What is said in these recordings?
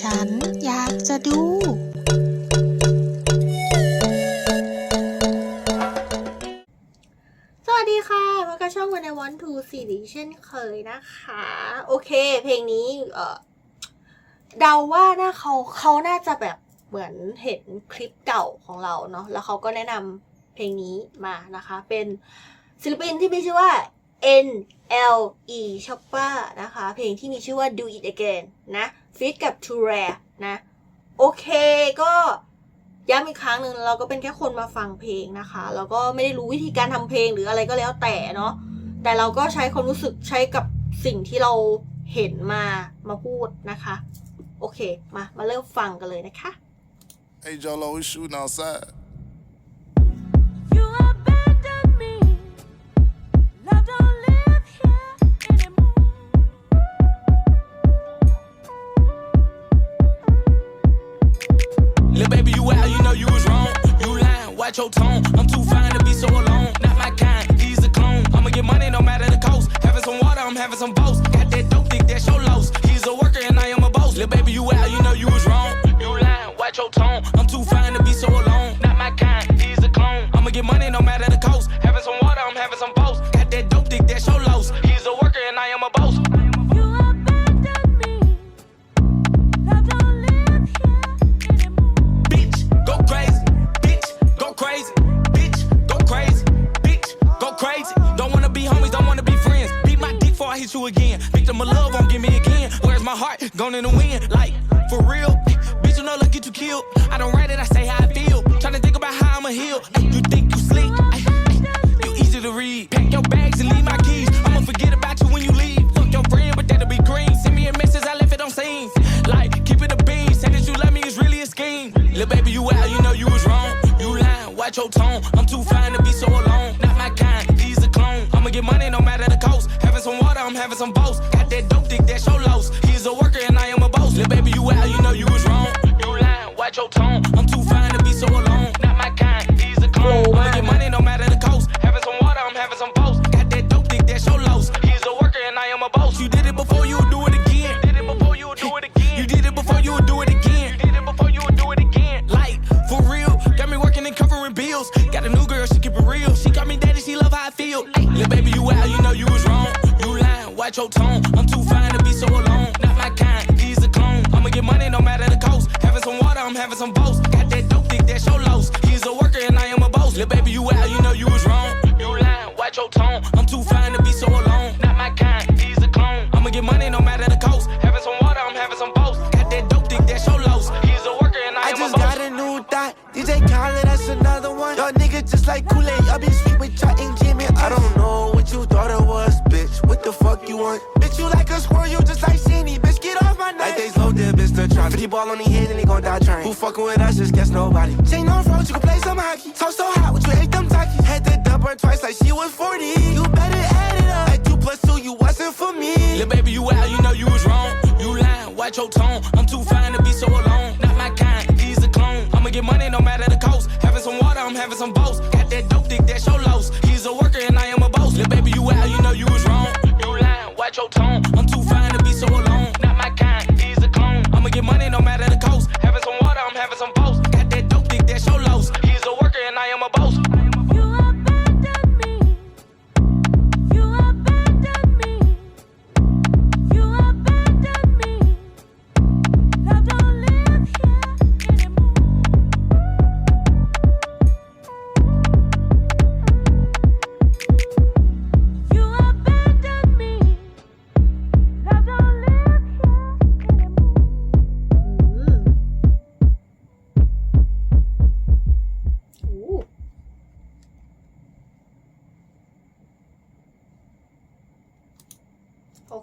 ฉันอยากจะดูสวัสดีค่ะพบกับช่องวันในวันทูซีรีเช่นเคยนะคะ โอเค เพลงนี้ เออเดาว่าน่าเขาเขาน่าจะแบบเหมือนเห็นคลิปเก่าของเราเนาะแล้วเขาก็แนะนำเพลงนี้มานะคะ เป็นศิลปินที่มีชื่อว่า N L E Chopper นะคะ เพลงที่มีชื่อว่า Do It Again นะ ฟีดกับ Too Rare นะ โอเคก็ย้ำอีกครั้งหนึ่งเราก็เป็นแค่คนมาฟังเพลงนะคะ แล้วก็ไม่ได้รู้วิธีการทำเพลงหรืออะไรก็แล้วแต่เนาะแต่เราก็ใช้ความรู้สึกใช้กับสิ่งที่เราเห็นมามาพูดนะคะ โอเค มา มาเริ่มฟังกันเลยนะคะ Hey Jolo, we shooting outside. Some boast. Got that dope, think that's your loss. He's a worker and I am a boss. Little baby, you out, you know you was wrong. You lying, watch your tone. I'm too fine to be so alone. Gone in the wind. Like, for real. Bitch, you know, look, get you killed. I don't write it, I say how I feel. Tryna think about how I'ma heal. Ay, you think you sleep? You easy to read. Pack your bags and leave my keys. I'ma forget about you when you leave. Fuck your friend, but that'll be green. Send me a message, I left it on scene. Like, keep it a beam. Say that you love me is really a scheme. Little baby, you out, you know you was wrong. You lying, watch your tone. I'm too fine to be so alone. Not my kind, he's a clone. I'ma get money no matter the cost. Having some water, I'm having some boast. Your tone. I'm having some. Got that dope, think that's your loss. He's a worker and I am a boss. Little baby, you out, you know you was wrong. You lying, watch your tone. I'm too fine to be so alone. Not my kind, he's a clone. I'ma get money no matter the cost. Having some water, I'm having some boast. Got that dope, think that's your loss. He's a worker and I, I am just a boss. got a new thought. DJ Khaled, that's another one. Y'all niggas just like Kool-Aid. Y'all be sweet dip, bitch, the try. 50 ball on the head and they gon' die trying. Who fucking with us, just guess nobody. Chain on road, you can play some hockey. Talk so hot, what you ate them Takis. Had to dump her twice like she was 40. You better add it up. Like 2 plus 2, you wasn't for me. Little baby, you out, you know you was wrong. You lying, watch your tone. I'm too fine to be so alone. Not my kind, he's a clone. I'ma get money no matter the cost. Having some water, I'm having some boast. Got that dope, think that's your loss. He's a worker and I am a boss. Little baby, you out, you know you was wrong. You lying, watch your tone. I'm too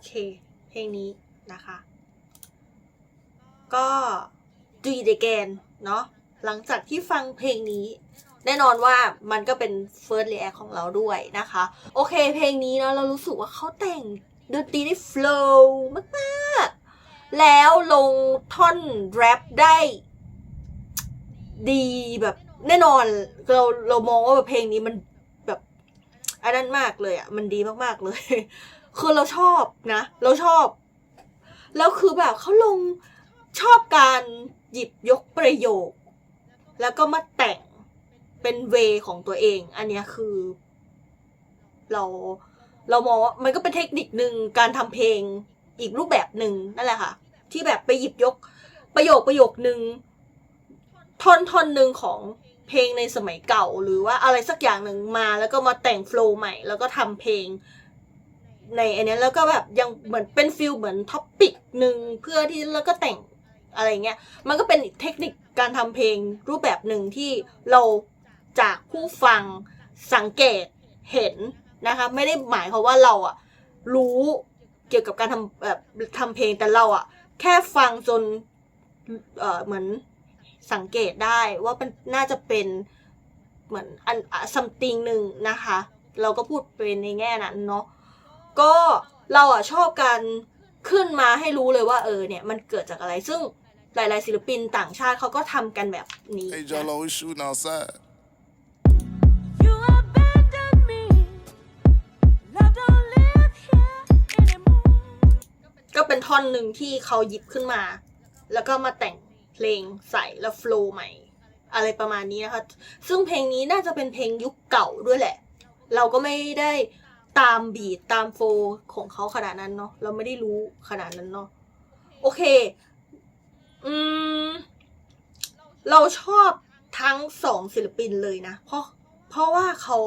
เค เพลงนี้นะคะ ก็ Do It Again เนาะหลังจากที่ฟังเพลงนี้ แน่นอนว่ามันก็เป็น First React ของเราด้วยนะคะ โอเคเพลงนี้เนาะเรารู้สึกว่าเขาแต่งดนตรีได้ flow มากๆ แล้วลงท่อนแรปได้ ดีแบบแน่นอนเราเรามองว่าแบบเพลงนี้มัน อันนั้นมากเลยอะ มันดีมากๆเลย คือเราชอบนะ เราชอบ แล้วคือแบบเขาลงชอบการหยิบยกประโยค แล้วก็มาแต่งเป็นเวของตัวเอง อันเนี้ยคือ เราเรามองว่ามันก็เป็นเทคนิคหนึ่งการทำเพลงอีกรูปแบบหนึ่งนั่นแหละค่ะ ที่แบบไปหยิบยกประโยคประโยคหนึ่งท่อนท่อนหนึ่งของ เพลงในสมัยเก่า หรือว่าอะไรสักอย่างหนึ่งมาแล้วก็มาแต่งโฟล์ใหม่ แล้วก็ทำเพลงในอันนี้แล้วก็แบบยังเหมือนเป็นฟิลเหมือนท็อปปิกหนึ่งเพื่อที่แล้วก็แต่งอะไรเงี้ย มันก็เป็นอีกเทคนิคการทำเพลงรูปแบบหนึ่งที่เราจากผู้ฟังสังเกตเห็นนะคะไม่ได้หมายความว่าเราอะรู้เกี่ยวกับการทำแบบทำเพลงแต่เราอะแค่ฟังจนเออเหมือน สังเกตได้ว่ามันน่าจะเป็นเหมือนอันซัมติงหนึ่งนะคะ เราก็พูดเป็นในแง่นั้นเนาะก็เราอะชอบการขึ้นมาให้รู้เลยว่าเออเนี่ยมันเกิดจากอะไรซึ่งหลาย ๆ ศิลปินต่างชาติเขาก็ทำกันแบบนี้ Hey, นะ Jolo, we shooting outside. You abandoned me. Love don't live here anymore. ก็เป็นท่อนหนึ่งที่เขาหยิบขึ้นมา แล้วก็มาแต่งเพ ลงใส่แล้วโฟล์ใหม่ อะไรประมาณนี้นะคะ ซึ่งเพลงนี้น่าจะเป็นเพลงยุคเก่าด้วยแหละ เราก็ไม่ได้ตามบีทตามโฟของเขาขนาดนั้นเนาะเราไม่ได้รู้ขนาดนั้นเนาะโอเค อืม เราชอบทั้งสองศิลปินเลยนะ เพราะ เพราะว่าเขา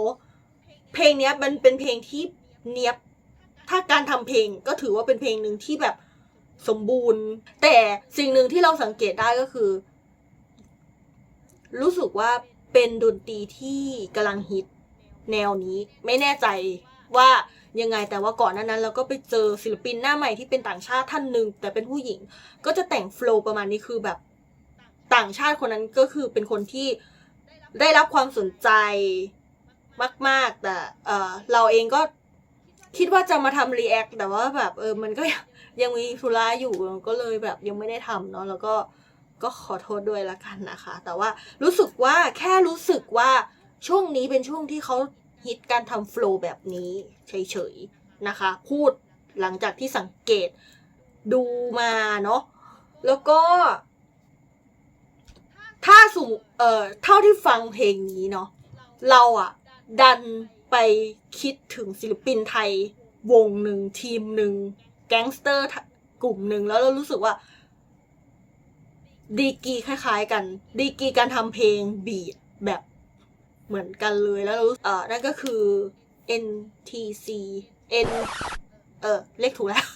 เพลงเนี้ยมันเป็นเพลงที่เนียบ ถ้าการทำเพลงก็ถือว่าเป็นเพลงหนึ่งที่แบบ สมบูรณ์ แต่สิ่งหนึ่งที่เราสังเกตได้ก็คือ รู้สึกว่าเป็นดนตรีที่กำลังฮิตแนวนี้ ไม่แน่ใจว่ายังไงแต่ว่าก่อนหน้านั้น เราก็ไปเจอศิลปินหน้าใหม่ที่เป็นต่างชาติท่านหนึ่งแต่เป็นผู้หญิง ก็จะแต่งโฟล์ประมาณนี้คือแบบต่างชาติคนนั้นก็คือเป็นคนที่ได้รับความสนใจมาก ๆ แต่เเราเองก็ คิดว่าจะมาทำรีแอคแต่ว่าแบบเออมันก็ยังมีธุระอยู่ก็เลยแบบยังไม่ได้ทำเนาะแล้วก็ก็ขอโทษด้วยละกันนะคะ แต่ว่ารู้สึกว่าแค่รู้สึกว่าช่วงนี้เป็นช่วงที่เขาฮิตการทำโฟล์แบบนี้เฉยๆนะคะ พูดหลังจากที่สังเกตดูมาเนาะแล้วก็ ถ้าสมมเอ่อเท่าที่ฟังเพลงนี้เนาะเราอะดัน ไปคิดถึงศิลปินไทยวงหนึ่งทีมหนึ่งแก๊งสเตอร์กลุ่มหนึ่งแล้วเรารู้สึกว่า ดีกีคล้าย ๆ กัน ดีกีการทำเพลงบีทแบบเหมือนกันเลยแล้วเรารู้เออนั่นก็คือ NTC N เออเลขถูกแล้ว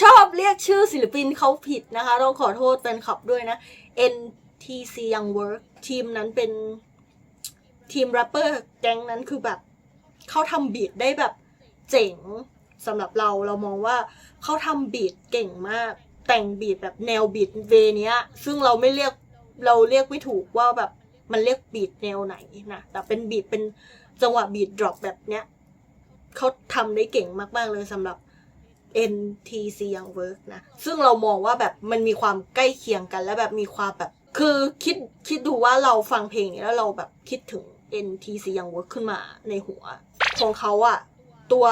ชอบเรียกชื่อศิลปินเขาผิดนะคะ ต้องขอโทษแฟนคลับด้วยนะ NTC Young Work ทีมนั้นเป็นทีมแรปเปอร์แก๊งนั้นคือแบบ เขาทำบีทได้แบบเจ๋งสำหรับเราเรามองว่าเขาทำบีทเก่งมาก แต่งบีทแบบแนวบีทเวเนี้ย ซึ่งเราไม่เรียกเราเรียกไม่ถูกว่าแบบมันเรียกบีทแนวไหนนะแต่เป็นบีทเป็นจังหวะบีทดรอปแบบเนี้ยเขาทำได้เก่งมาก ๆ เลยสำหรับ NTC Young Work นะ ซึ่งเรามองว่าแบบมันมีความใกล้เคียงกัน และแบบมีความแบบ คือคิดคิดดูว่าเราฟังเพลงนี้แล้วเราแบบคิดถึง NTC Young Work ขึ้นมาในหัว ของเขาอะตัว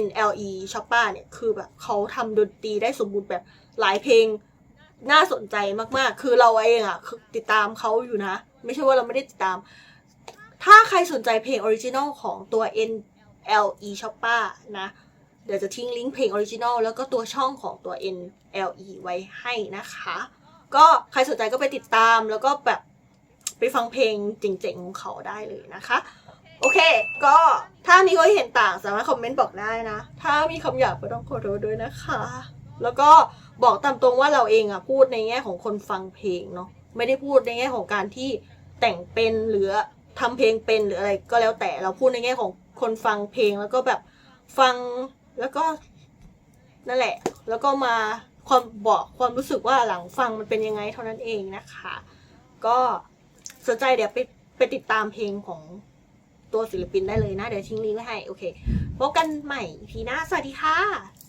NLE s h o p p a เนี่ยคือแบบเขาทำดนตรีได้สมบูรณ์แบบหลายเพลงน่าสนใจมากๆ คือเราเองอะคือติดตามเขาอยู่นะ ไม่ใช่ว่าเราไม่ได้ติดตาม ถ้าใครสนใจเพลงออริจินอลของตัว NLE s h o p p a นะเดี๋ยวจะทิ้งลิงก์เพลงออริจินอลแล้วก็ตัวช่องของตัว NLE ไว้ให้นะคะ ก็ใครสนใจก็ไปติดตามแล้วก็แบบไปฟังเพลงเจ๋งๆของเขาได้เลยนะคะ โอเค ก็ถ้ามีความเห็นต่างสามารถคอมเมนต์บอกได้นะ ถ้ามีคำหยาบก็ต้องขอโทษด้วยนะคะ แล้วก็บอกตามตรงว่าเราเองอะพูดในแง่ของคนฟังเพลงเนาะไม่ได้พูดในแง่ของการที่แต่งเป็นหรือทำเพลงเป็นหรืออะไรก็แล้วแต่เราพูดในแง่ของคนฟังเพลงแล้วก็แบบฟังแล้วก็นั่นแหละ แล้วก็มาความบอกความรู้สึกว่าหลังฟังมันเป็นยังไงเท่านั้นเองนะคะ ก็สนใจเดี๋ยวไปไปติดตามเพลงของ ตัวศิลปินได้เลยนะ เดี๋ยวทิ้งลิงก์ไว้ให้ โอเค พบกันใหม่พีหน้า สวัสดีค่ะ